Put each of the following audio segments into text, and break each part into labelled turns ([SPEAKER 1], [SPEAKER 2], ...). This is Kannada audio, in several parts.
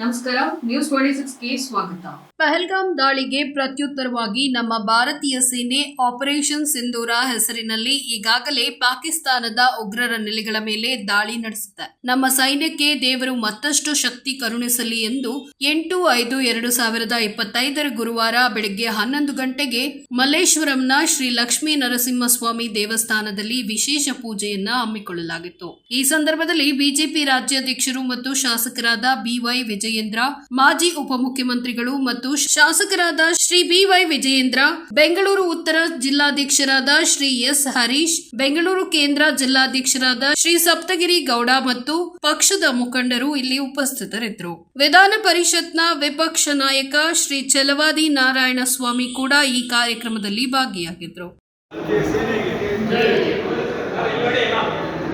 [SPEAKER 1] ನಮಸ್ಕಾರ ನ್ಯೂಸ್ ಟ್ವೆಂಟಿ ಸಿಕ್ಸ್ಗೆ ಸ್ವಾಗತ. ಪಹಲ್ಗಾಮ್ ದಾಳಿಗೆ ಪ್ರತ್ಯುತ್ತರವಾಗಿ ನಮ್ಮ ಭಾರತೀಯ ಸೇನೆ ಆಪರೇಷನ್ ಸಿಂಧೂರ ಹೆಸರಿನಲ್ಲಿ ಈಗಾಗಲೇ ಪಾಕಿಸ್ತಾನದ ಉಗ್ರರ ನೆಲೆಗಳ ಮೇಲೆ ದಾಳಿ ನಡೆಸಿದೆ. ನಮ್ಮ ಸೈನ್ಯಕ್ಕೆ ದೇವರು ಮತ್ತಷ್ಟು ಶಕ್ತಿ ಕರುಣಿಸಲಿ ಎಂದು ಎಂಟು ಐದು ಎರಡು ಸಾವಿರದ ಇಪ್ಪತ್ತೈದರ ಗುರುವಾರ ಬೆಳಗ್ಗೆ ಹನ್ನೊಂದು ಗಂಟೆಗೆ ಮಲ್ಲೇಶ್ವರಂನ ಶ್ರೀ ಲಕ್ಷ್ಮೀ ನರಸಿಂಹಸ್ವಾಮಿ ದೇವಸ್ಥಾನದಲ್ಲಿ ವಿಶೇಷ ಪೂಜೆಯನ್ನ ಹಮ್ಮಿಕೊಳ್ಳಲಾಗಿತ್ತು. ಈ ಸಂದರ್ಭದಲ್ಲಿ ಬಿಜೆಪಿ ರಾಜ್ಯಾಧ್ಯಕ್ಷರು ಮತ್ತು ಶಾಸಕರಾದ ಬಿವೈ ವಿಜಯೇಂದ್ರ ಮಾಜಿ ಉಪಮುಖ್ಯಮಂತ್ರಿಗಳು ಮತ್ತು ಶಾಸಕರಾದ ಶ್ರೀ ಬಿವೈ ವಿಜಯೇಂದ್ರ ಬೆಂಗಳೂರು ಉತ್ತರ ಜಿಲ್ಲಾಧ್ಯಕ್ಷರಾದ ಶ್ರೀ ಎಸ್. ಹರೀಶ್ ಬೆಂಗಳೂರು ಕೇಂದ್ರ ಜಿಲ್ಲಾಧ್ಯಕ್ಷರಾದ ಶ್ರೀ ಸಪ್ತಗಿರಿ ಗೌಡ ಮತ್ತು ಪಕ್ಷದ ಮುಖಂಡರು ಇಲ್ಲಿ ಉಪಸ್ಥಿತರಿದ್ದರು. ವಿಧಾನ ಪರಿಷತ್ನ ವಿಪಕ್ಷ ನಾಯಕ ಶ್ರೀ ಚಲವಾದಿ ನಾರಾಯಣ ಸ್ವಾಮಿ ಕೂಡ ಈ ಕಾರ್ಯಕ್ರಮದಲ್ಲಿ ಭಾಗಿಯಾಗಿದ್ದರು.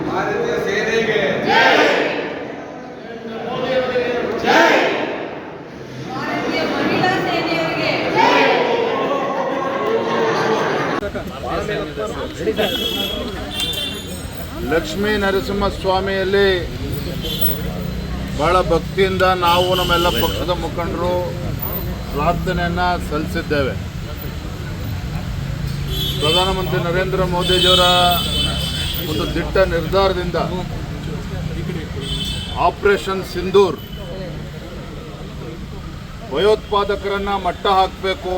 [SPEAKER 2] ಭಾರತೀಯ ಸೇನೆಗೆ ಲಕ್ಷ್ಮೀ ನರಸಿಂಹ ಸ್ವಾಮಿಯಲ್ಲಿ ಬಹಳ ಭಕ್ತಿಯಿಂದ ನಾವು ನಮ್ಮೆಲ್ಲ ಪಕ್ಷದ ಮುಖಂಡರು ಪ್ರಾರ್ಥನೆಯನ್ನು ಸಲ್ಲಿಸಿದ್ದೇವೆ. ಪ್ರಧಾನಮಂತ್ರಿ ನರೇಂದ್ರ ಮೋದಿಜಿಯವರ ಒಂದು ದಿಟ್ಟ ನಿರ್ಧಾರದಿಂದ ಆಪರೇಷನ್ ಸಿಂಧೂರ್ ಭಯೋತ್ಪಾದಕರನ್ನ ಮಟ್ಟ ಹಾಕಬೇಕು.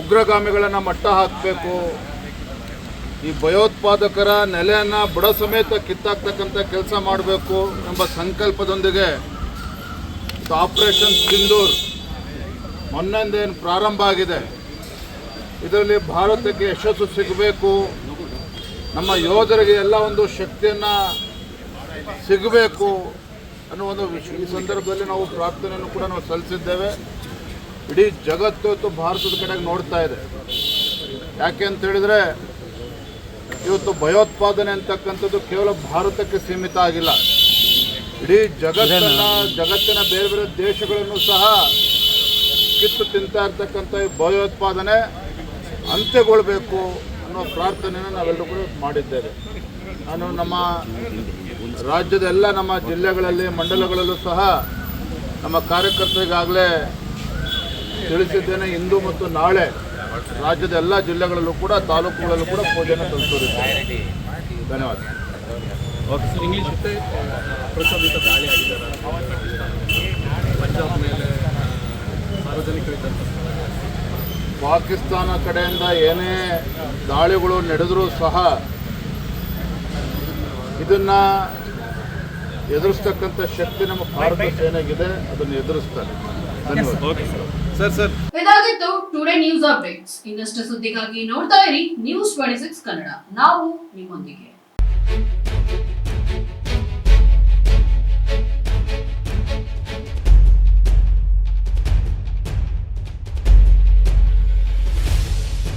[SPEAKER 2] ಉಗ್ರಗಾಮಿಗಳನ್ನು ಮಟ್ಟ ಹಾಕಬೇಕು. ಈ ಭಯೋತ್ಪಾದಕರ ನೆಲೆಯನ್ನು ಬುಡ ಸಮೇತ ಕಿತ್ತಾಕ್ತಕ್ಕಂಥ ಕೆಲಸ ಮಾಡಬೇಕು ಎಂಬ ಸಂಕಲ್ಪದೊಂದಿಗೆ ಆಪರೇಷನ್ ಸಿಂಧೂರ್ ಮೊನ್ನೊಂದೇನು ಪ್ರಾರಂಭ ಆಗಿದೆ. ಇದರಲ್ಲಿ ಭಾರತಕ್ಕೆ ಯಶಸ್ಸು ಸಿಗಬೇಕು. ನಮ್ಮ ಯೋಧರಿಗೆ ಎಲ್ಲ ಒಂದು ಶಕ್ತಿಯನ್ನು ಸಿಗಬೇಕು ಅನ್ನೋ ಒಂದು ಈ ಸಂದರ್ಭದಲ್ಲಿ ನಾವು ಪ್ರಾರ್ಥನೆಯನ್ನು ಕೂಡ ನಾವು ಸಲ್ಲಿಸಿದ್ದೇವೆ. ಇಡೀ ಜಗತ್ತು ಇವತ್ತು ಭಾರತದ ಕಡೆಗೆ ನೋಡ್ತಾ ಇದೆ. ಯಾಕೆ ಅಂತ ಹೇಳಿದ್ರೆ ಇವತ್ತು ಭಯೋತ್ಪಾದನೆ ಅಂತಕ್ಕಂಥದ್ದು ಕೇವಲ ಭಾರತಕ್ಕೆ ಸೀಮಿತ ಆಗಿಲ್ಲ. ಇಡೀ ಜಗತ್ತನ್ನ ಜಗತ್ತಿನ ಬೇರೆ ಬೇರೆ ದೇಶಗಳನ್ನು ಸಹ ಕಿತ್ತು ತಿಂತಾ ಇರ್ತಕ್ಕಂಥ ಈ ಭಯೋತ್ಪಾದನೆ ಅಂತ್ಯಗೊಳ್ಬೇಕು ಅನ್ನೋ ಪ್ರಾರ್ಥನೆಯನ್ನು ನಾವೆಲ್ಲರೂ ಕೂಡ ಮಾಡಿದ್ದೇವೆ. ನಾನು ನಮ್ಮ ರಾಜ್ಯದ ಎಲ್ಲ ನಮ್ಮ ಜಿಲ್ಲೆಗಳಲ್ಲಿ ಮಂಡಲಗಳಲ್ಲೂ ಸಹ ನಮ್ಮ ಕಾರ್ಯಕರ್ತರಿಗಾಗಲೇ ತಿಳಿಸಿದ್ದೇನೆ ಇಂದು ಮತ್ತು ನಾಳೆ ರಾಜ್ಯದ ಎಲ್ಲ ಜಿಲ್ಲೆಗಳಲ್ಲೂ ಕೂಡ ತಾಲೂಕುಗಳಲ್ಲೂ ಕೂಡ ಪೂಜೆಯನ್ನು ಸಲ್ಲಿಸೋರಿದ್ದಾರೆ ಧನ್ಯವಾದ.
[SPEAKER 3] ಓಕೆ ಸರ್ ಇಂಗ್ಲೀಷ್ ಜೊತೆ ಪ್ರಚೋದಿತ ದಾಳಿ ಆಗಿದ್ದಾರೆ ಪಂಜಾಬ್ ಮೇಲೆ ಸಾರ್ವಜನಿಕರಿದ್ದಂಥ
[SPEAKER 2] ಪಾಕಿಸ್ತಾನ ಕಡೆಯಿಂದ ಏನೇ ದಾಳಿಗಳು ನಡೆದರೂ ಸಹ ಇದನ್ನ ಎದುರಿಸ್ತಕ್ಕಂಥ ಶಕ್ತಿ ನಮ್ಮ ಭಾರತ ಸೇನೆಗಿದೆ ಅದನ್ನು ಎದುರಿಸ್ತಾರೆ.
[SPEAKER 3] Sir sir.
[SPEAKER 1] ಇದಾಗಿತ್ತು ಟುಡೇ ನ್ಯೂಸ್ ಅಪ್ಡೇಟ್ಸ್ ಇನ್ನಷ್ಟು ಸುದ್ದಿಗಾಗಿ ನೋಡ್ತಾ ಇರಿ ನ್ಯೂಸ್ ಟ್ವೆಂಟಿ ಸಿಕ್ಸ್ ಕನ್ನಡ ನಾವು ನಿಮ್ಮೊಂದಿಗೆ.